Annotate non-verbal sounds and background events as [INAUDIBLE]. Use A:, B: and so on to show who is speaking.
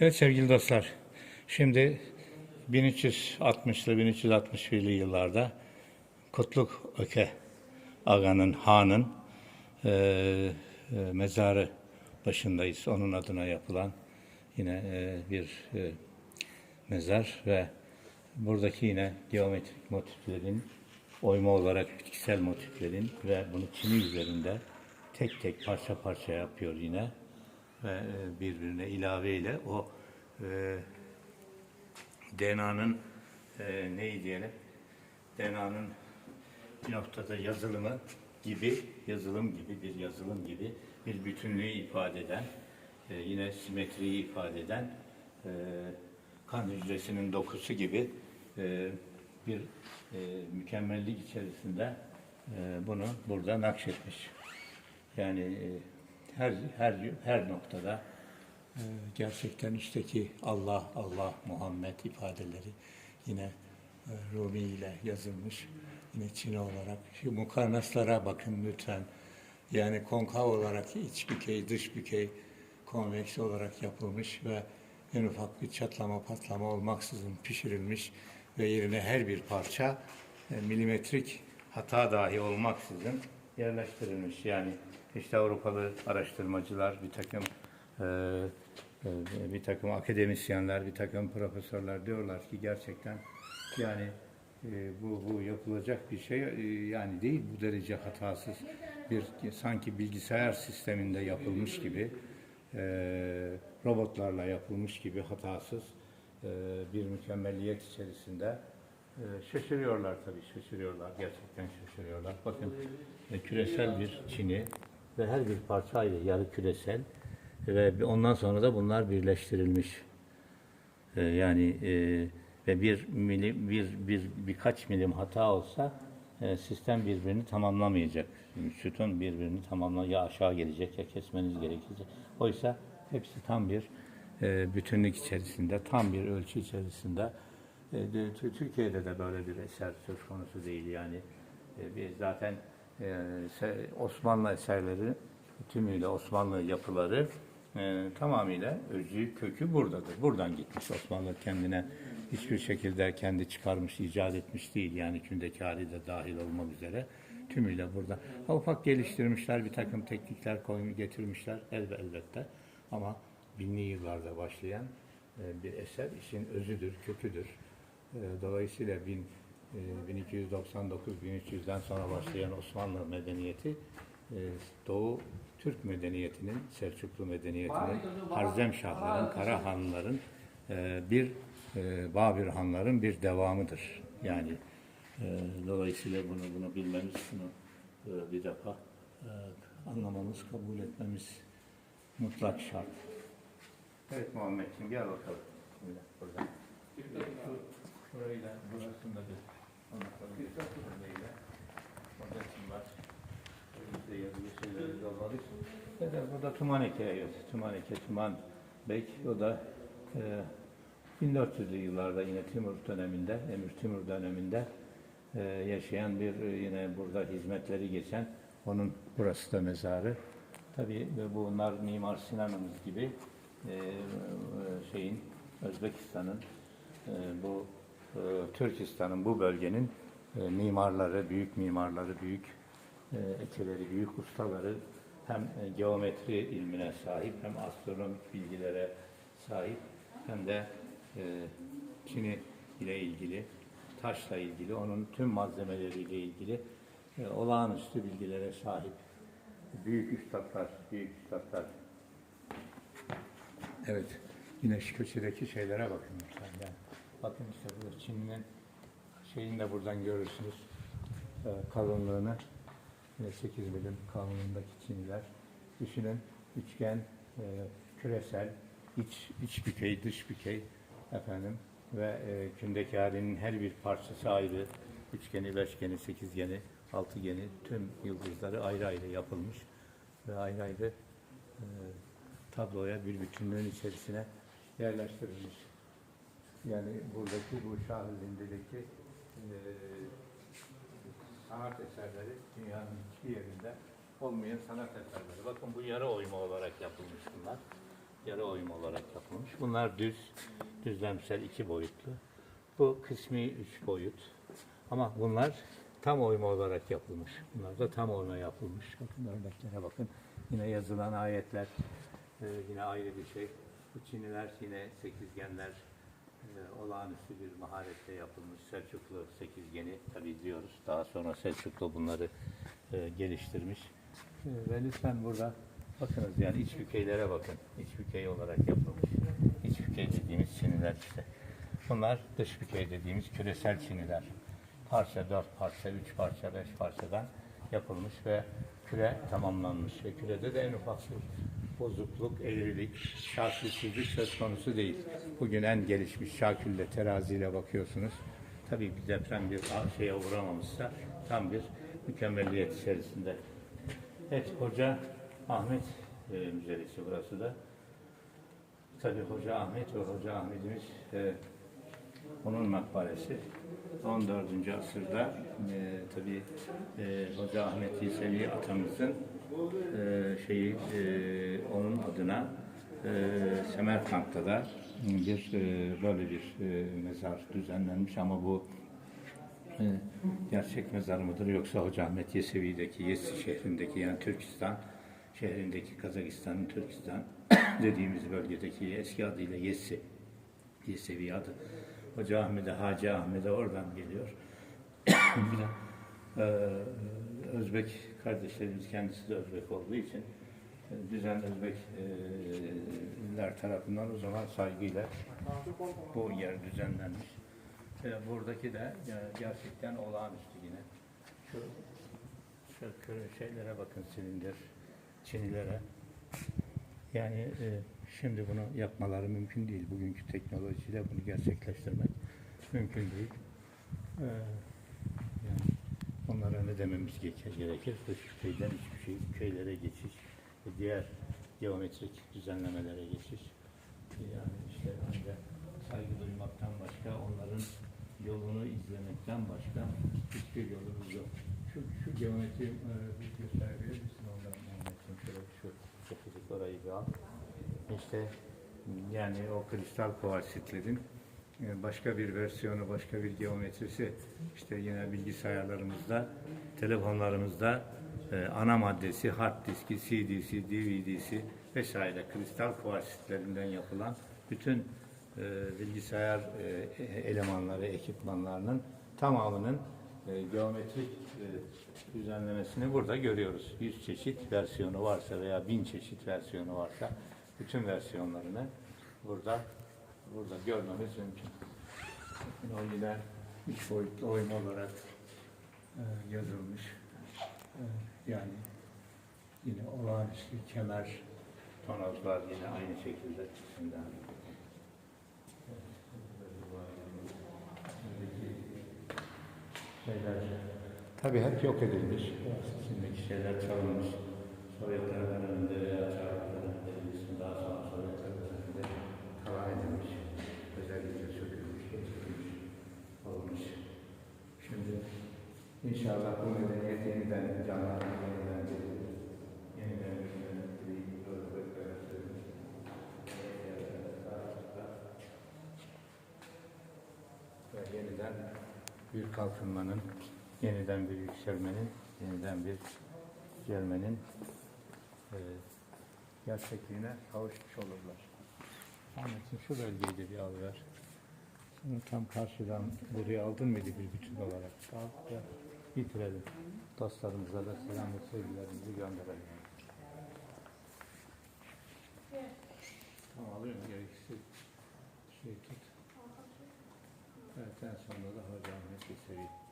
A: Evet sevgili dostlar, şimdi 1360'lı 1361'li yıllarda Kutluk Öke Aga'nın, Han'ın e, e, mezarı başındayız. Onun adına yapılan yine e, bir e, mezar ve buradaki yine geometrik motiflerin oyma olarak bitkisel motiflerin ve bunu çini üzerinde tek tek parça parça yapıyor yine ve e, birbirine ilave ile o e, DNA'nın e, neyi diyelim DNA'nın bir noktada yazılımı gibi yazılım gibi bir yazılım gibi bir bütünlüğü ifade eden e, yine simetriyi ifade eden e, kan hücresinin dokusu gibi e, bir e, mükemmellik içerisinde e, bunu burada nakşetmiş. Yani e, her her her noktada e, gerçekten işteki Allah Allah Muhammed ifadeleri yine e, Rumi ile yazılmış. Yine Çin olarak. Şu mukarnaslara bakın lütfen. Yani konkav olarak iç bükey, dış bükey konveks olarak yapılmış ve en ufak bir çatlama patlama olmaksızın pişirilmiş ve yerine her bir parça e, milimetrik hata dahi olmaksızın yerleştirilmiş. Yani işte Avrupalı araştırmacılar, bir takım e, e, bir takım akademisyenler, bir takım profesörler diyorlar ki gerçekten yani e, bu, bu yapılacak bir şey yani değil bu derece hatasız bir sanki bilgisayar sisteminde yapılmış gibi robotlarla yapılmış gibi hatasız bir mükemmelliyet içerisinde şaşırıyorlar tabii şaşırıyorlar gerçekten şaşırıyorlar. Bakın küresel bir Çin'i ve her bir parça ayrı yarı küresel ve ondan sonra da bunlar birleştirilmiş. E, yani e, ve bir milim, bir, bir birkaç milim hata olsa e, sistem birbirini tamamlamayacak. Sütun birbirini tamamla ya aşağı gelecek ya kesmeniz gerekecek. Oysa hepsi tam bir e, bütünlük içerisinde, tam bir ölçü içerisinde. E, de- Tü- Türkiye'de de böyle bir eser söz konusu değil yani. E, biz zaten Osmanlı eserleri tümüyle Osmanlı yapıları e, tamamıyla özü kökü buradadır. Buradan gitmiş Osmanlı kendine hiçbir şekilde kendi çıkarmış, icat etmiş değil. Yani kündekari de dahil olmak üzere tümüyle burada. Ha, ufak geliştirmişler, bir takım teknikler koymuş, getirmişler elbe elbette. Ama binli yıllarda başlayan e, bir eser işin özüdür, köküdür. E, Dolayısıyla bin, 1299-1300'den sonra başlayan Osmanlı medeniyeti e, Doğu Türk medeniyetinin, Selçuklu medeniyetinin, Harzemşahların, Karahanlıların e, bir e, Babür Hanların bir devamıdır. Yani dolayısıyla bunu bunu bilmemiz, bunu bir defa anlamamız, kabul etmemiz mutlak şart. Evet Muhammedciğim gel bakalım. Şimdi buradan. Şurayı da burasında bir şeyleri yolladık. Evet, Tumaneke, Tuman Bey. O da e, 1400'lü yıllarda yine Timur döneminde, Emir Timur döneminde e, yaşayan bir e, yine burada hizmetleri geçen onun burası da mezarı. Tabii ve bunlar Mimar Sinan'ımız gibi e, e, şeyin Özbekistan'ın e, bu e, Türkistan'ın bu bölgenin e, mimarları, büyük mimarları, büyük e, ekileri, büyük ustaları hem e, geometri ilmine sahip hem astronomik bilgilere sahip hem de Çin'i ile ilgili, taşla ilgili, onun tüm malzemeleriyle ilgili olağanüstü bilgilere sahip büyük üstadlar, büyük üstadlar. Evet, yine şu köşedeki şeylere bakın lütfen. Yani. Bakın işte burada Çin'in şeyini de buradan görürsünüz. E, kalınlığını. Yine 8 milim kalınlığındaki Çinliler. Düşünün üçgen, e, küresel, iç, iç bükey, dış bükey efendim ve e, kündeki halinin her bir parçası ayrı. Üçgeni, beşgeni, sekizgeni, altıgeni tüm yıldızları ayrı ayrı yapılmış ve ayrı ayrı e, tabloya bir bütünlüğün içerisine yerleştirilmiş. Yani buradaki bu Şahı-Zinde'deki e, sanat eserleri dünyanın hiçbir yerinde olmayan sanat eserleri. Bakın bu yarı oyma olarak yapılmış bunlar. yarı oyma olarak yapılmış. Bunlar düz, düzlemsel iki boyutlu. Bu kısmi üç boyut. Ama bunlar tam oyma olarak yapılmış. Bunlar da tam oyma yapılmış. Bakın örneklere bakın. Yine yazılan ayetler e, yine ayrı bir şey. Bu çiniler yine sekizgenler olağanüstü bir maharetle yapılmış. Selçuklu sekizgeni tabi diyoruz. Daha sonra Selçuklu bunları e, geliştirmiş. E, ve lütfen burada bakınız yani iç bükeylere bakın. İç bükey olarak yapılmış. İç bükey dediğimiz çiniler işte. Bunlar dış bükey dediğimiz küresel çiniler. Parça, dört parça, üç parça, beş parçadan yapılmış ve küre tamamlanmış. Ve kürede de en ufak bir bozukluk, eğrilik, şarkısızlık söz konusu değil. Bugün en gelişmiş şakülle, teraziyle bakıyorsunuz. Tabii bir deprem bir şeye uğramamışsa tam bir mükemmelliyet içerisinde. Evet, Hoca Ahmet e, Müzesi burası da. Tabii Hoca Ahmet ve Hoca Ahmet'imiz e, onun makbaresi 14. asırda e, tabii e, Hoca Ahmet Yesevi atamızın e, şeyi e, onun adına e, Semerkant'ta da bir e, böyle bir e, mezar düzenlenmiş ama bu e, gerçek mezar mıdır yoksa Hoca Ahmet Yesevi'deki Yessi şehrindeki yani Türkistan şehrindeki Kazakistan'ın Türkistan [COUGHS] dediğimiz bölgedeki eski adıyla Yessi Yesevi adı. Hoca Ahmet'e, Hacı Ahmet'e oradan geliyor. [COUGHS] Bir de, e, Özbek kardeşlerimiz kendisi de Özbek olduğu için e, düzen Özbekler tarafından o zaman saygıyla bu yer düzenlenmiş. E, buradaki de gerçekten olağanüstü yine. Şu, şu şeylere bakın silindir, çinilere. Yani e, şimdi bunu yapmaları mümkün değil. Bugünkü teknolojiyle bunu gerçekleştirmek mümkün değil. E, yani onlara ne dememiz ge- gerekir? Dış köyden hiçbir şey, köylere geçiş ve diğer geometrik düzenlemelere geçiş. Yani işte ancak saygı duymaktan başka, onların yolunu izlemekten başka hiçbir yolumuz yok. Şu, şu geometri e, gösterebilir misin onların Mehmet'ciğim? Şöyle şu çekirdek orayı bir al. İşte yani o kristal kuarsitlerin e, başka bir versiyonu, başka bir geometrisi işte yine bilgisayarlarımızda, telefonlarımızda e, ana maddesi, hard diski, CD'si, DVD'si vesaire kristal kuarsitlerinden yapılan bütün e, bilgisayar elemanları, ekipmanlarının tamamının geometrik düzenlemesini burada görüyoruz. 100 çeşit versiyonu varsa veya 1000 çeşit versiyonu varsa bütün versiyonlarını burada burada görmemiz mümkün. O yine üç boyutlu oyma olarak e, yazılmış. E, yani yine olağanüstü kemer tonozlar yine aynı şekilde içinden. Şeyler, tabii hep yok edilmiş. Şimdiki şeyler çalınmış. Sovyetler döneminde veya Çarlık döneminde bilirsin daha sonra Sovyetler döneminde talan edilmiş. Özellikle sökülmüş, getirilmiş, olmuş. Şimdi inşallah bu medeniyet yeniden canlanır, yeniden getirir. Yeniden. Ve yeniden bir kalkınmanın, yeniden bir yükselmenin, yeniden bir gelmenin e, gerçekliğine kavuşmuş olurlar. Ahmet'in şu bölgeyi de bir alıver. Bunu tam karşıdan buraya aldın mıydı bir bütün olarak? Al ve bitirelim. Dostlarımıza da selam ve sevgilerimizi gönderelim. Tamam alıyorum gerekirse şey tut. Evet en sonunda da hocam hepsi şey seveyim.